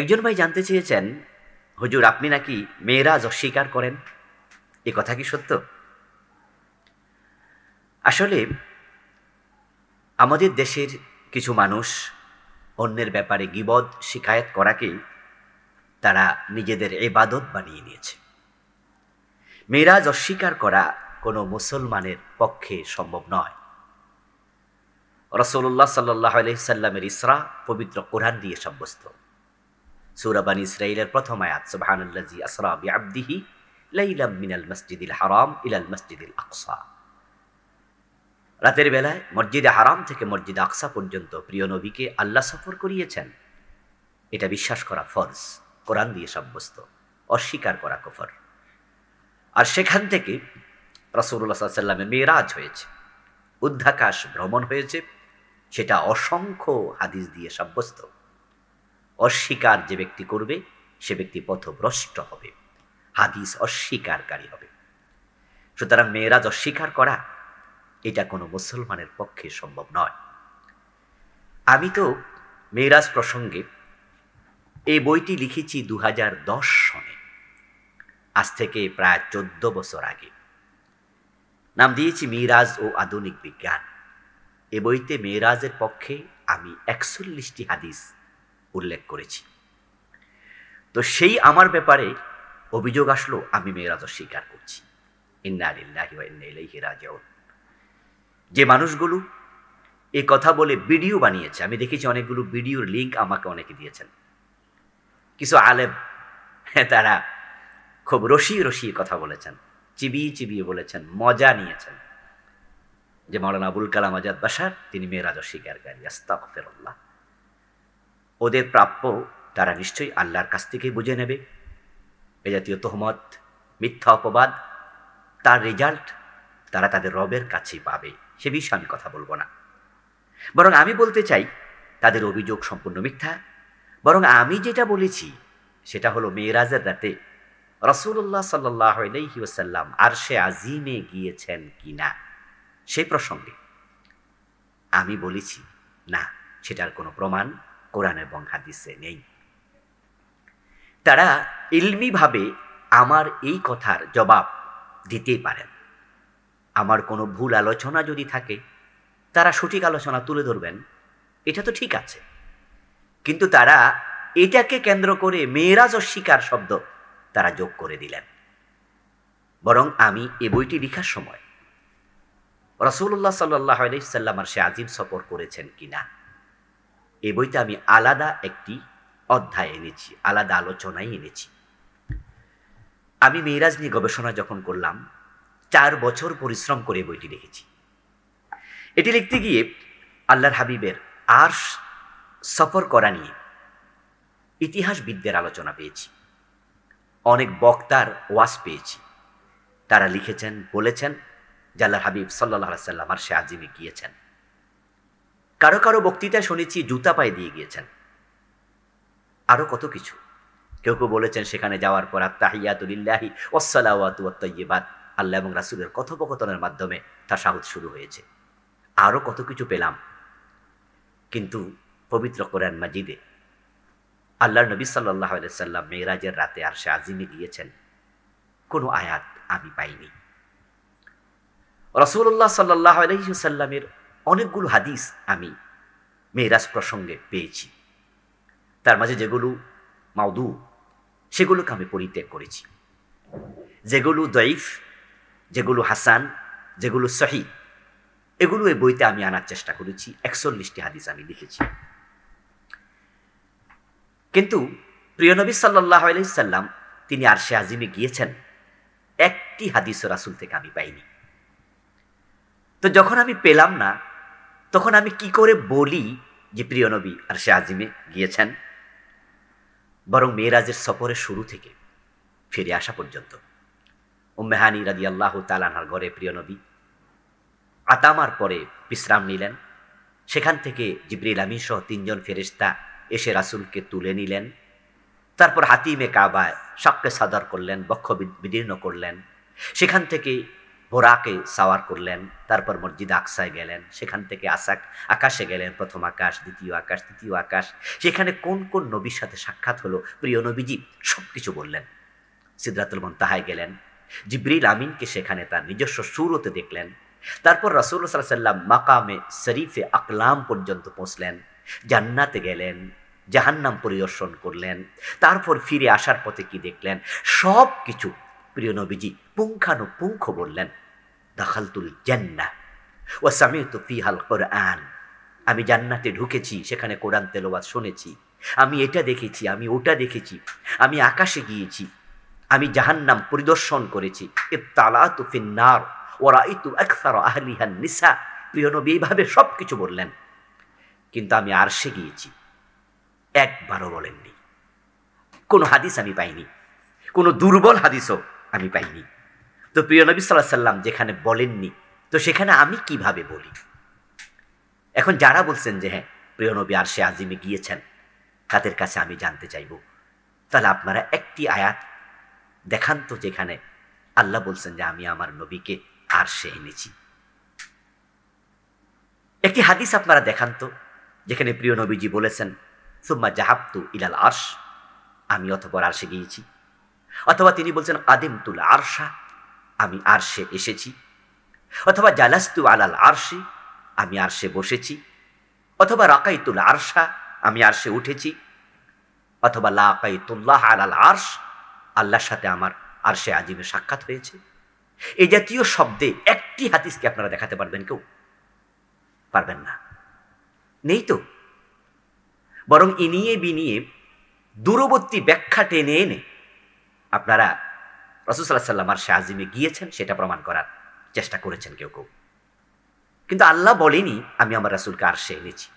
একজন ভাই জানতে চেয়েছেন, হুজুর, আপনি নাকি মেয়েরাজ অস্বীকার করেন? এ কথা কি সত্য? আসলে, আমাদের দেশের কিছু মানুষ অন্যের ব্যাপারে গিবদ শিকায়ত করাকেই তারা নিজেদের এবাদত বানিয়ে নিয়েছে। মেয়েরাজ অস্বীকার করা কোনো মুসলমানের পক্ষে সম্ভব নয়। রসল্লাহ সাল্লাহ আলহিসাল্লামের ইসরা পবিত্র কোরআন দিয়ে সাব্যস্ত। সুরাবান ইসরাইলের প্রথম আয়াত সুবহানাল্লাজি আসরা বিআবদিহি লাইলাম মিনাল মসজিদিল হারাম ইলাল মসজিদিল আকসা। রাতের বেলায় মসজিদে হারাম থেকে মসজিদ আকসা পর্যন্ত প্রিয় নবীকে আল্লাহ সফর করিয়েছেন। এটা বিশ্বাস করা ফরজ, কোরআন দিয়ে সাব্যস্ত, অস্বীকার করা কফর। আর সেখান থেকে রসুল্লাহ সাল্লামের মেয়েরাজ হয়েছে, উদ্ধাকাশ ভ্রমণ হয়েছে, সেটা অসংখ্য হাদিস দিয়ে সাব্যস্ত। অস্বীকার যে ব্যক্তি করবে, সে ব্যক্তি পথভ্রষ্ট হবে। হাদিস অস্বীকারী হবে। সুতরাং মেয়েরাজ অস্বীকার করা, এটা কোনো মুসলমানের পক্ষে সম্ভব নয়। আমি তো মেয়েরাজ প্রসঙ্গে এই বইটি লিখেছি দু হাজার দশ সনে। আজ থেকে প্রায় চোদ্দ বছর আগে। নাম দিয়েছি মিরাজ ও আধুনিক বিজ্ঞান। এ বইতে মেয়েরাজের পক্ষে আমি একচল্লিশটি হাদিস উল্লেখ করেছি। তো সেই আমার ব্যাপারে অভিযোগ আসলো, আমি মেয়েরাজ অস্বীকার করছি। যে মানুষগুলো এ কথা বলে ভিডিও বানিয়েছে, আমি দেখেছি অনেকগুলো ভিডিওর লিঙ্ক আমাকে অনেকে দিয়েছেন। কিছু আলেম হ্যাঁ তারা খুব রসিয়ে রসিয়ে কথা বলেছেন, চিবিয়ে চিবিয়ে বলেছেন, মজা নিয়েছেন। যে মৌলানা আবুল কালাম আজাদ বাসার তিনি মেয়েরাজ অস্বীকারী আস্তাক ফেরল্লাহ ওদের প্রাপ্য তারা নিশ্চয়ই আল্লাহর কাছ থেকেই বুঝে নেবে। এ জাতীয় তহমত, মিথ্যা অপবাদ, তার রেজাল্ট তারা তাদের রবের কাছেই পাবে। সে বিষয়ে আমি কথা বলব না। বরং আমি বলতে চাই, তাদের অভিযোগ সম্পূর্ণ মিথ্যা। বরং আমি যেটা বলেছি, সেটা হলো মেয়েরাজের রাতে রসুল্লাহ সাল্লাহ আর সে আজিমে গিয়েছেন কি না সে প্রসঙ্গে আমি বলেছি, না, সেটার কোনো প্রমাণ কোরআন এবং হাদিসে নেই। তারা ইলমিভাবে আমার এই কথার জবাব দিতেই পারেন। আমার কোনো ভুল আলোচনা যদি থাকে, তারা সঠিক আলোচনা তুলে ধরবেন, এটা তো ঠিক আছে। কিন্তু তারা এটাকে কেন্দ্র করে মেয়েরাজ অস্বীকার শব্দ তারা যোগ করে দিলেন। বরং আমি এ বইটি লিখার সময়। রসুল্লাহ সাল্লাহ আলাইসাল্লাম আর সে আজিম সফর করেছেন কিনা? এ বইতে আমি আলাদা একটি অধ্যায় এনেছি, আলাদা আলোচনাই এনেছি। আমি মেয়েরাজ নিয়ে গবেষণা যখন করলাম, চার বছর পরিশ্রম করে বইটি লিখেছি এটি লিখতে গিয়ে আল্লাহর হাবিবের আর সফর করা নিয়ে ইতিহাসবিদদের আলোচনা পেয়েছি। অনেক বক্তার ওয়াজ পেয়েছি। তারা লিখেছেন, বলেছেন জাল্লাহ হাবিব সাল্লাহ সাল্লাম আর সে আজিমে গিয়েছেন। কারও কারও বক্তৃতায় শুনেছি, জুতা পায়ে দিয়ে গিয়েছেন। আরও কত কিছু। কেউ কেউ বলেছেন, সেখানে যাওয়ার পর আত্মাহিয়াতুলিল্লাহি ওসালাওয়াতুয়াত্তয়্যবাদ আল্লাহ এবং রাসুলের কথোপকথনের মাধ্যমে তার সাহস শুরু হয়েছে। আরও কত কিছু পেলাম। কিন্তু পবিত্র কোরআন মাজিদে আল্লাহ নবী সাল্লাহ সাল্লাম মেয়েরাজের রাতে আর সে আজিমে গিয়েছেন কোনো আয়াত আমি পাইনি। রসুল্লাহ সাল্লাহ আলহিসাল্লামের অনেকগুলো হাদিস আমি মেয়েরাজ প্রসঙ্গে পেয়েছি। তার মাঝে যেগুলো মাউদু সেগুলোকে আমি পরিত্যাগ করেছি। যেগুলো দইফ যেগুলো হাসান, যেগুলো সহি, এগুলো এই বইতে আমি আনার চেষ্টা করেছি। একচল্লিশটি হাদিস আমি লিখেছি। কিন্তু প্রিয়নবী সাল্লাহ আলাইসাল্লাম তিনি আরশে আজিমে গিয়েছেন, একটি হাদিস রাসুল থেকে আমি পাইনি। তো যখন আমি পেলাম না তখন আমি কি করে বলি যে, প্রিয় নবী, আর সে আজিমে গিয়েছেন? বরং মেয়েরাজের সফরের শুরু থেকে ফিরে আসা পর্যন্ত। উম্মেহানি রাদি আল্লাহ তালানহার ঘরে প্রিয় নবী আতামার পরে বিশ্রাম নিলেন। সেখান থেকে জিবরিল আমিন সহ তিনজন ফেরিস্তা এসে রাসুলকে তুলে নিলেন। তারপর হাতিমে কাবায় সাক্কে সাদার করলেন, বক্ষ বিদীর্ণ করলেন। সেখান থেকে বোরাকে সাওয়ার করলেন, তারপর মসজিদ আকসায় গেলেন, সেখান থেকে আসাক, আকাশে গেলেন, প্রথম আকাশ, দ্বিতীয় আকাশ, তৃতীয় আকাশ। সেখানে কোন কোন নবীর সাথে সাক্ষাৎ হলো? প্রিয় নবীজি সব কিছু বললেন। সিদ্ধাতুল মন্তাহায় গেলেন। জিব্রিল আমিনকে সেখানে তার নিজস্ব সুরতে দেখলেন। তারপর রসুল সাল্লাম মাকামে শরীফে আকলাম পর্যন্ত পৌঁছলেন। জান্নাতে গেলেন, জাহান্নাম পরিদর্শন করলেন। তারপর ফিরে আসার পথে কি দেখলেন? সব কিছু প্রিয় নবীজি, পুঙ্খানুপুঙ্খ বললেন। দাখালতুল জান্না ও সামিউতু ফিহাল কোরআন। আমি জান্নাতে ঢুকেছি, সেখানে কোরআন তেলাওয়াত শুনেছি। আমি এটা দেখেছি, আমি ওটা দেখেছি, আমি আকাশে গিয়েছি। আমি জাহান্নাম পরিদর্শন করেছি। ইত্তালাতু ফিন্নার ওরাইতু আকসার আহলিহান নিসা। প্রিয় নবী, এইভাবে সব কিছু বললেন। কিন্তু আমি আরশে গিয়েছি। একবারও বলেননি। কোনো হাদিস আমি পাইনি। কোনো দুর্বল হাদিসও আমি পাইনি। তো প্রিয় নবী সাল্লাহ সাল্লাম যেখানে বলেননি, তো সেখানে আমি কীভাবে বলি? এখন যারা বলছেন যে হ্যাঁ প্রিয় নবী আর সে আজিমে গিয়েছেন, তাদের কাছে আমি জানতে চাইব। তাহলে আপনারা একটি আয়াত দেখান তো যেখানে আল্লাহ বলছেন যে আমি আমার নবীকে আর সে এনেছি। একটি হাদিস আপনারা দেখান তো, যেখানে প্রিয় নবীজি বলেছেন, সুম্মা জাহাবতু ইলাল আর্শ আমি অথবা আরশে গিয়েছি অথবা তিনি বলছেন আদিম তুল আরশা আমি আরশে এসেছি। অথবা জালাস্তু আলাল আরশি, আমি আরশে বসেছি। অথবা রাকাইতুল আরশা, আমি আরশে উঠেছি। অথবা লাকাইতুল্লাহ আলাল আরশ, আল্লাহর সাথে আমার আরশে আজিমে সাক্ষাৎ হয়েছে। এই জাতীয় শব্দে একটি হাদিসকে আপনারা দেখাতে পারবেন কেউ? পারবেন না। নেই তো? বরং ইনিয়ে বিনিয়ে দূরবর্তী ব্যাখ্যা টেনে এনে আপনারা রসুসাল্লাহ সাল্লাম আর শাহজিমে গিয়েছেন, সেটা প্রমাণ করার চেষ্টা করেছেন কেউ কেউ। কিন্তু আল্লাহ বলেনি, আমি আমার রাসুলকে আর সে এনেছি।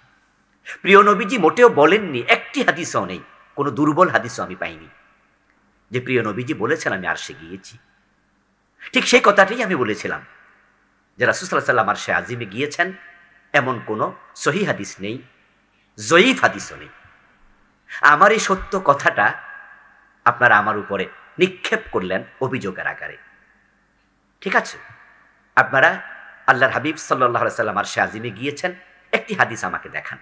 প্রিয় নবীজি মোটেও বলেননি, একটি হাদিসও নেই, কোনো দুর্বল হাদিসও আমি পাইনি। যে প্রিয় নবীজি বলেছেন, আমি আর সে গিয়েছি। ঠিক সেই কথাটাই আমি বলেছিলাম, যে রাসুসাল্লাহ সাল্লাম আর সে আজিমে গিয়েছেন, এমন কোনো সহি হাদিস নেই, জয়ীফ হাদিসও নেই। আমার এই সত্য কথাটা আপনারা আমার উপরে নিক্ষেপ করলেন অভিযোগের আকারে। ঠিক আছে? আপনারা আল্লাহর হাবিব সাল্লাহ সাল্লাম আর শাহিমে গিয়েছেন, একটি হাদিস আমাকে দেখান।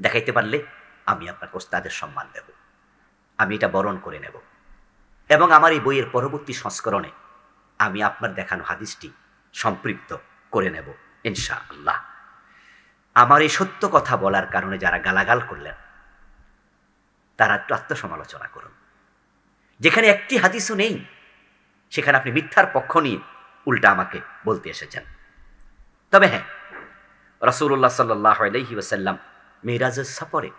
দেখাইতে পারলে আমি আপনাকে ওস্তাদের সম্মান দেব। আমি এটা বরণ করে নেব। এবং আমার এই বইয়ের পরবর্তী সংস্করণে আমি আপনার দেখানো হাদিসটি সম্পৃক্ত করে নেব ইনশা আল্লাহ আমার এই সত্য কথা বলার কারণে যারা গালাগাল করলেন, তারা একটু আত্মসমালোচনা করুন। যেখানে একটি হাদিসও নেই, সেখানে আপনি মিথ্যার পক্ষ নিয়ে উল্টা আমাকে বলতে এসেছেন। তবে হ্যাঁ রসুল্লাহ সাল্লাহ আলহি ওসাল্লাম মেয়েরাজের সফরে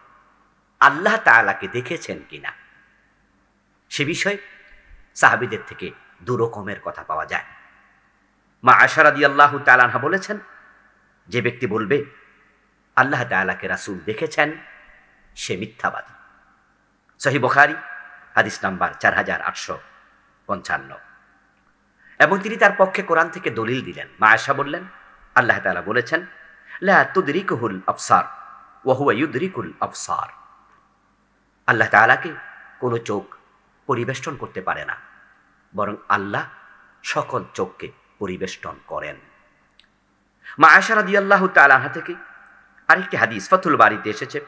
আল্লাহ তালাকে দেখেছেন কিনা, সে বিষয়ে সাহাবিদের থেকে দু রকমের কথা পাওয়া যায়। মা আশারাদি আল্লাহ তালানহা বলেছেন, যে ব্যক্তি বলবে, আল্লাহ তালাকে রাসুল দেখেছেন, সে মিথ্যাবাদী। সহি বখারি হাদিস নাম্বার চার হাজার আটশো পঞ্চান্ন। এবং তিনি তার পক্ষে কোরআন থেকে দলিল দিলেন। মা আয়সা বললেন, আল্লাহ তালা বলেছেন, লা আফসার ওয়াহুয়া আফসার আল্লাহ তালাকে কোনো চোখ পরিবেষ্টন করতে পারে না, বরং আল্লাহ সকল চোখকে পরিবেষ্টন করেন। মা আয়সারা দি আল্লাহ তালাহা থেকে আরেকটি হাদিস ফতুল বাড়িতে এসেছে,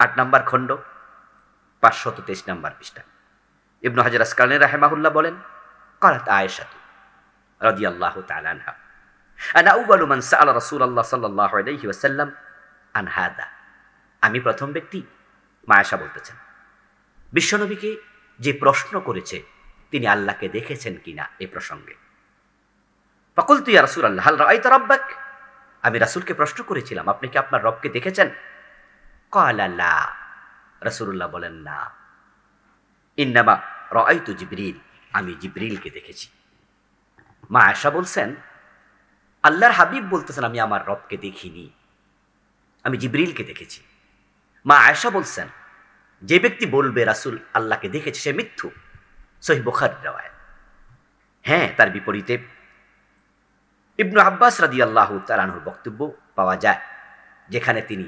আট নম্বর খণ্ড। পাঁচশত তেইশ নাম্বার পৃষ্ঠা। ইবনু হাজার আসকালে রাহেমাহুল্লাহ বলেন কারাত আয়েশাতু রাজি আল্লাহ তালানহা আনা উবালু মান সাল রসুল আল্লাহ সাল্লাহ আলহি আনহাদা আমি প্রথম ব্যক্তি মায়াসা বলতেছেন। বিশ্বনবীকে যে প্রশ্ন করেছে, তিনি আল্লাহকে দেখেছেন কিনা এ প্রসঙ্গে। ফকুল তুই রাসুল আল্লাহ রায় রব্বাক? আমি রাসুলকে প্রশ্ন করেছিলাম, আপনি কি আপনার রবকে দেখেছেন? কলালা রাসুল্লাহ বলেন, না। ইন্নামা রাইতু জিবরিল। আমি জিবরিলকে দেখেছি। মা আয়সা বলছেন, আল্লাহর হাবিব বলতেছেন আমি আমার রবকে দেখিনি। আমি জিবরিলকে দেখেছি। মা আয়সা বলছেন, যে ব্যক্তি বলবে রাসুল আল্লাহকে দেখেছে, সে মিথ্যু। সহি বোখার দেওয়ায় হ্যাঁ তার বিপরীতে ইবনু আব্বাস রাদি আল্লাহ তালানুর বক্তব্য পাওয়া যায়, যেখানে তিনি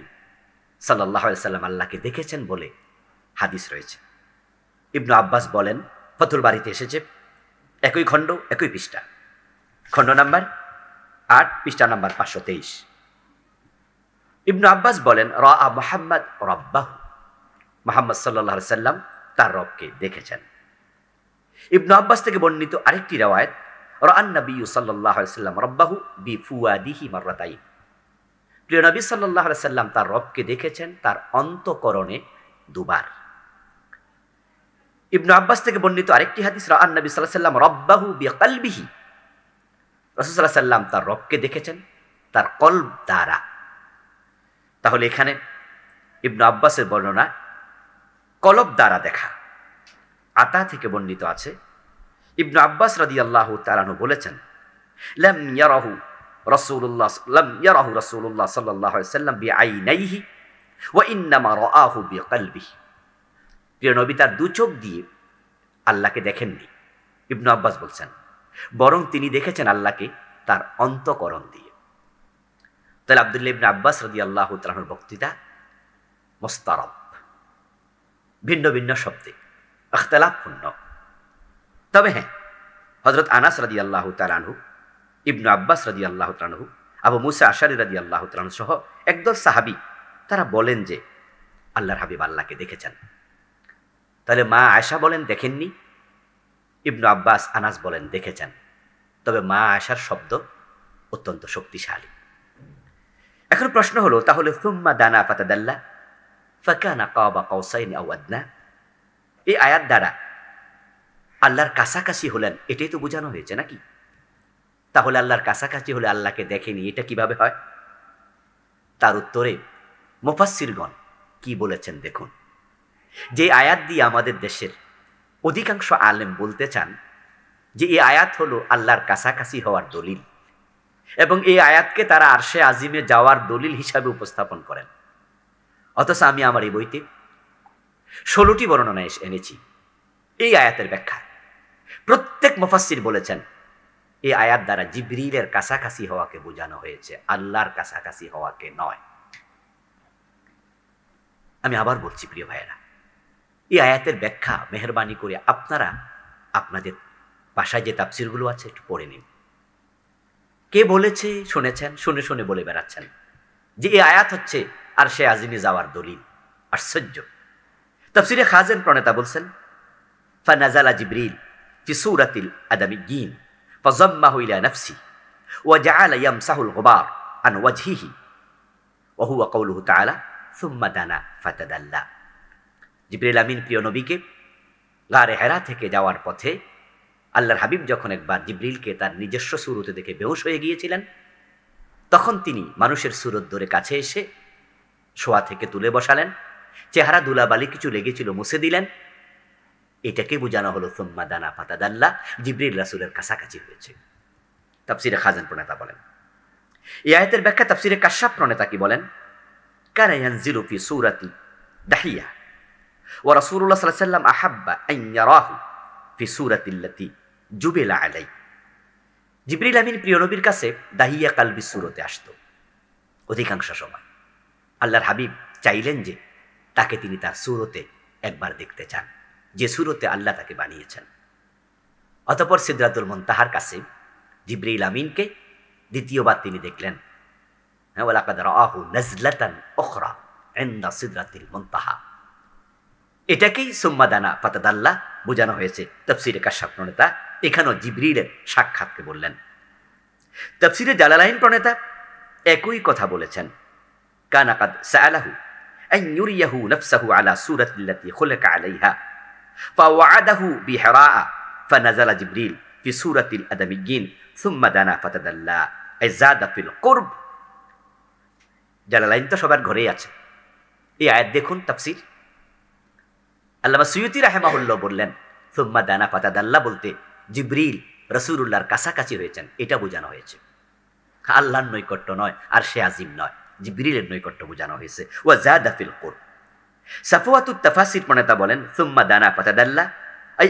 সাল্লাহ সাল্লাম আল্লাহকে দেখেছেন বলে হাদিস রয়েছে। ইবনু আব্বাস বলেন ফতুল বাড়িতে এসেছে, একই খণ্ড, একই পৃষ্ঠা। খণ্ড নাম্বার আট, পৃষ্ঠা নাম্বার পাঁচশো তেইশ। ইবনু আব্বাস বলেন র আ মোহাম্মদ রব্বাহ। মোহাম্মদ সাল্লাহ সাল্লাম তার রবকে দেখেছেন। ইবনু আব্বাস থেকে বর্ণিত আরেকটি রেওয়ায়ত নবী সাল্লাহ সাল্লাম রব্বাহু বি ফুয়াদিহি মার্রাতাই প্রিয় নবী সাল্লাহ সাল্লাম তার রবকে দেখেছেন, তার অন্তকরণে দুবার। ইবনু আব্বাস থেকে বর্ণিত আরেকটি হাদিস সাল্লাহ সাল্লাম রব্বাহু বি কালবিহি রসুল্লাহ সাল্লাম তার রবকে দেখেছেন, তার কল্ব দ্বারা। তাহলে এখানে ইবনু আব্বাসের বর্ণনা কলব দ্বারা দেখা। আতা থেকে বর্ণিত আছে, ইবনু আব্বাস রাদি আল্লাহ তালানু বলেছেন ইয়ারাহু দু চোখ দিয়ে দেখেননি। বরং তিনি দেখেছেন আল্লাহকে তার অন্তকরণ দিয়ে। তাহলে আবদুল্লাহ ইবনে আব্বাস রদি আল্লাহ তালাহুর বক্তৃতা মোস্তারব। ভিন্ন ভিন্ন শব্দে আখতালাপূর্ণ তবে হ্যাঁ হজরত আনাস রাদি আল্লাহ তালানহু ইবনু আব্বাস রাদি আল্লাহ তালানহু আবু মুসা আশারি রাদি আল্লাহ সহ একদল সাহাবি, তারা বলেন যে, আল্লাহর হাবিব আল্লাহকে দেখেছেন। তাহলে মা আয়সা বলেন দেখেননি? ইবনু আব্বাস আনাস বলেন দেখেছেন। তবে মা আয়সার শব্দ অত্যন্ত শক্তিশালী। এখন প্রশ্ন হলো, তাহলে সুম্মা দানা ফাতাদাল্লা, ফাকানা কাবা কৌসাইন আও আদনা। এই আয়াত দ্বারা আল্লাহর কাছাকাছি হলেন, এটাই তো বোঝানো হয়েছে নাকি? তাহলে আল্লাহর কাছাকাছি হলে আল্লাহকে দেখেনি, এটা কীভাবে হয়? তার উত্তরে মুফাসিরগণ কি বলেছেন দেখুন। যে আয়াত দিয়ে আমাদের দেশের অধিকাংশ আলেম বলতে চান যে, এই আয়াত হলো আল্লাহর কাছাকাছি হওয়ার দলিল এবং এই আয়াতকে তারা আরশে আজিমে যাওয়ার দলিল হিসাবে উপস্থাপন করেন। অথচ আমি আমার এই বইতে ষোলোটি বর্ণনা এনেছি। এই আয়াতের ব্যাখ্যা। প্রত্যেক মুফাসসির বলেছেন এই আয়াত দ্বারা জিবরিলের কাছাকাছি হওয়াকে বোঝানো হয়েছে, আল্লাহর কাছাকাছি হওয়াকে নয়। আমি আবার বলছি, প্রিয় ভাইয়েরা, এই আয়াতের ব্যাখ্যা মেহরবানি করে আপনারা আপনাদের বাসায় যে তাফসিরগুলো আছে একটু পড়ে নিন। কে বলেছে শুনেছেন? শুনে শুনে বলে বেড়াচ্ছেন যে এই আয়াত হচ্ছে আর সে আজিমে যাওয়ার দলিল। আশ্চর্য। তফসিরে খাজেন প্রণেতা বলছেন, ফানাজালা জিবরিল ফি আদামি আদামিয়িন নাফসি ওয়া জাআলা ইয়ামসাহুল গুবার আন ওয়াজহিহি ওয়া হুয়া কাওলুহু তাআলা সুম্মা দানা ফাতাদাল্লা জিবরিল আমিন, প্রিয় নবীকে, গারে হেরা থেকে যাওয়ার পথে আল্লাহর হাবিব যখন একবার জিবরিলকে তার নিজস্ব সুরতে দেখে বেহুশ হয়ে গিয়েছিলেন, তখন তিনি মানুষের সুরত ধরে কাছে এসে শোয়া থেকে তুলে বসালেন, চেহারা দুলাবালি কিছু লেগেছিল মুছে দিলেন এটাকে বোঝানো হলো, সোম্মা দানা ফাতাদাল্লা জিবরিল রাসুলের কাছাকাছি হয়েছে। তাফসিরে খাজান প্রণেতা বলেন। এই আয়তের ব্যাখ্যা তাফসিরে কাশ্যাপ প্রণেতা কি বলেন? ফি সূরাতি দাহিয়া, ওয়া রাসূলুল্লাহ সাল্লাল্লাহু আলাইহি ওয়াসাল্লাম আহাব্বা ফি সূরাতিল্লাতি জুবিলা আলাই জিবরিল আমিন প্রিয় নবীর কাছে দাহিয়া কালবি সুরতে আসত। অধিকাংশ সময় আল্লাহর হাবিব চাইলেন যে তাকে তিনি তার সুরতে একবার দেখতে চান। যে সুরতে আল্লাহ তাকে বানিয়েছেন। অতপর সিদ্ধাতুল মন্তাহার কাছে জিব্রিল আমিনকে দ্বিতীয়বার তিনি দেখলেন হ্যাঁ এটাকেই সোম্মাদানা ফাতাদাল্লাহ বোঝানো হয়েছে তফসিরে কাশ্যাপ প্রণেতা, এখানেও জিবরিলের সাক্ষাৎকে বললেন। তফসিরে জালালাইন প্রণেতা একই কথা বলেছেন কানাকাদ সালাহু আন ইউরিয়াহু নফসাহু আলা সুরাতিল্লাতি খুলাকা আলাইহা। ফাওয়াদাহু বিহারা ফানাজালা জিবরিল এই আয়াত দেখুন তাফসির। রাহেমাহুল্লাহ বললেন দানা বলতে রসুরুল্লাহর কাছাকাছি হয়েছেন, এটা বোঝানো হয়েছে। আল্লাহর নৈকট্য নয়, আর সে আজিম নয়, জিব্রিলের নৈকট্য বোঝানো হয়েছে। ওয়া জাদা ফিল সাফওয়াতুত তাফাসির প্রণেতা বলেন, সুম্মা দানা ফাতাদাল্লাহ আই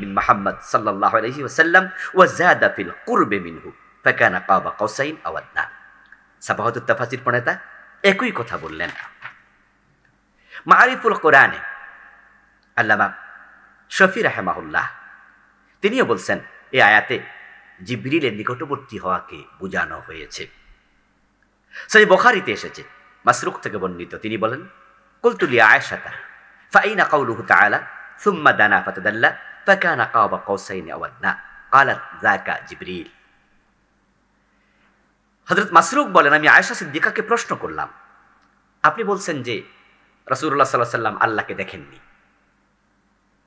মিন মুহাম্মদ সাল্লাল্লাহু আলাইহি ওয়াসাল্লাম, ওয়া জাদা ফিল কুরবে মিনহু, ফাকানা কাবা তাফাসির প্রণেতা একই কথা বললেন। মারিফুল কোরআনে আল্লামা শফি রাহেমাহুল্লাহ, তিনিও বলছেন এই আয়াতে জিবরিলের নিকটবর্তী হওয়াকে বোঝানো হয়েছে। সেই বখারিতে এসেছে মাসরুক থেকে বর্ণিত। তিনি বলেন কুলতুলি আয়সাতা ফাইনা হজরত মাসরুক বলেন আমি সিদ্দিকাকে প্রশ্ন করলাম। আপনি বলছেন যে রসুল্লাহ সাল্লাহ সাল্লাম আল্লাহকে দেখেননি।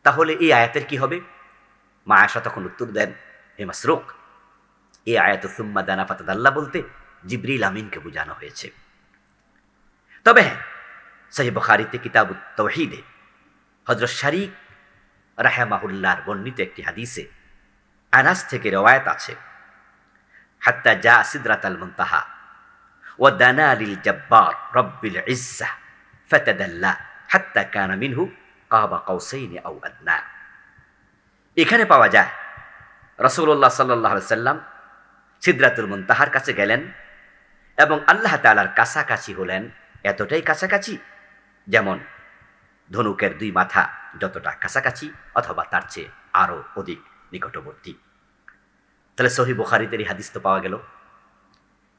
তাহলে এই আয়াতের কি হবে? মা আয়সা তখন উত্তর দেন, হে মাসরুক এ আয়াত সুম্মা দানা আল্লাহ বলতে জিবরিল আমিনকে বোঝানো হয়েছে। তবে হ্যাঁ সহি বখারিতে কিতাব তৌহিদে। হজরত শারিক রাহেমাহুল্লার বর্ণিত একটি হাদিসে আনাস থেকে রওয়ায়াত আছে, হাত্তা যা সিদরাত আল মুনতাহা ও দানা লিল জব্বার রব্বিল ইজ্জা ফাতাদাল্লা হাত্তা কানা মিনহু কাবা কাউসাইনি আও আদনা। এখানে পাওয়া যায় রসুল্লাহ সাল্লাহ সাল্লাম সিদ্রাতুল মুনতাহার কাছে গেলেন এবং আল্লাহ তালার কাছাকাছি হলেন। এতটাই কাছাকাছি যেমন, ধনুকের দুই মাথা যতটা কাছাকাছি অথবা তার চেয়ে আরও অধিক নিকটবর্তী। তাহলে সহি বুখারিদের এই হাদিস তো পাওয়া গেল।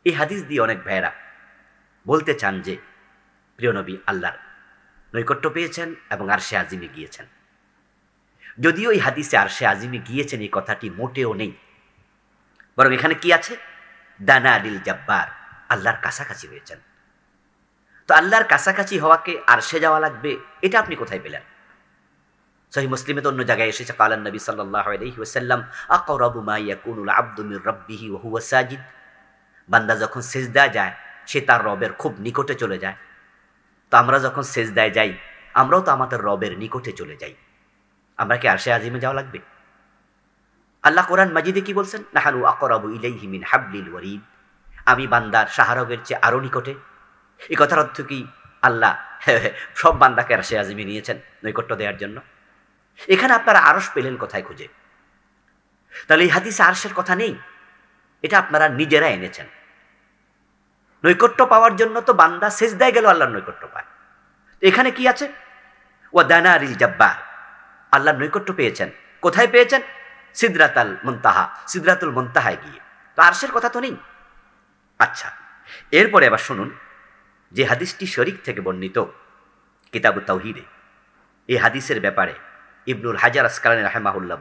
এই হাদিস দিয়ে অনেক ভাইয়েরা বলতে চান যে, প্রিয় নবী, আল্লাহর নৈকট্য পেয়েছেন এবং আর সে আজিমে গিয়েছেন। যদিও এই হাদিসে আর সে আজিমে গিয়েছেন, এই কথাটি মোটেও নেই। বরং এখানে কি আছে? দানা আলিল জাব্বার, আল্লাহর কাছাকাছি হয়েছেন তো আল্লাহর কাছাকাছি হওয়াকে আর সে যাওয়া লাগবে, এটা আপনি কোথায় পেলেন? সহি মুসলিমে তো অন্য জায়গায় এসেছে, কালান নবী সাল্লাহ আলহি ওসাল্লাম আকরাবু মা ইয়াকুনুল আব্দু মির রাব্বিহি ওয়া হুয়া সাজিদ? বান্দা যখন সেজদা যায়, সে তার রবের খুব নিকটে চলে যায়। তো আমরা যখন সেজদায় যাই, আমরাও তো আমাদের রবের নিকটে চলে যাই। আমরা কি আরশে আজিমে যাওয়া লাগবে? আল্লাহ কোরআন মাজিদে কি বলছেন? নাহানু আকরাবু ইলাইহি মিন হাবলিল ওয়ারিদ। আমি বান্দার সাহারবের চেয়ে আরও নিকটে। এই কথার অর্থ কি? আল্লাহ সব বান্দাকে আরশে আজিমে নিয়েছেন নৈকট্য দেওয়ার জন্য। এখানে আপনারা আরস পেলেন কোথায় খুঁজে? তাহলে এই হাদিসে আরসের কথা নেই? এটা আপনারা নিজেরা এনেছেন। নৈকট্য পাওয়ার জন্য তো বান্দা শেষ দেয় গেল, আল্লাহর নৈকট্য পায়। এখানে কি আছে? ও দানা আরিল জাব্বার। আল্লাহর নৈকট্য পেয়েছেন। কোথায় পেয়েছেন? সিদ্রাতাল মুনতাহা, সিদ্রাতুল মুনতাহায় গিয়ে। তো আরশের কথা তো নেই। আচ্ছা এরপরে আবার শুনুন। যে হাদিসটি শরিক থেকে বর্ণিত কিতাবু তাওহিদে। এই হাদিসের ব্যাপারে ইবনুল হাজার আসকালানি রাহেমাহুল্লাহ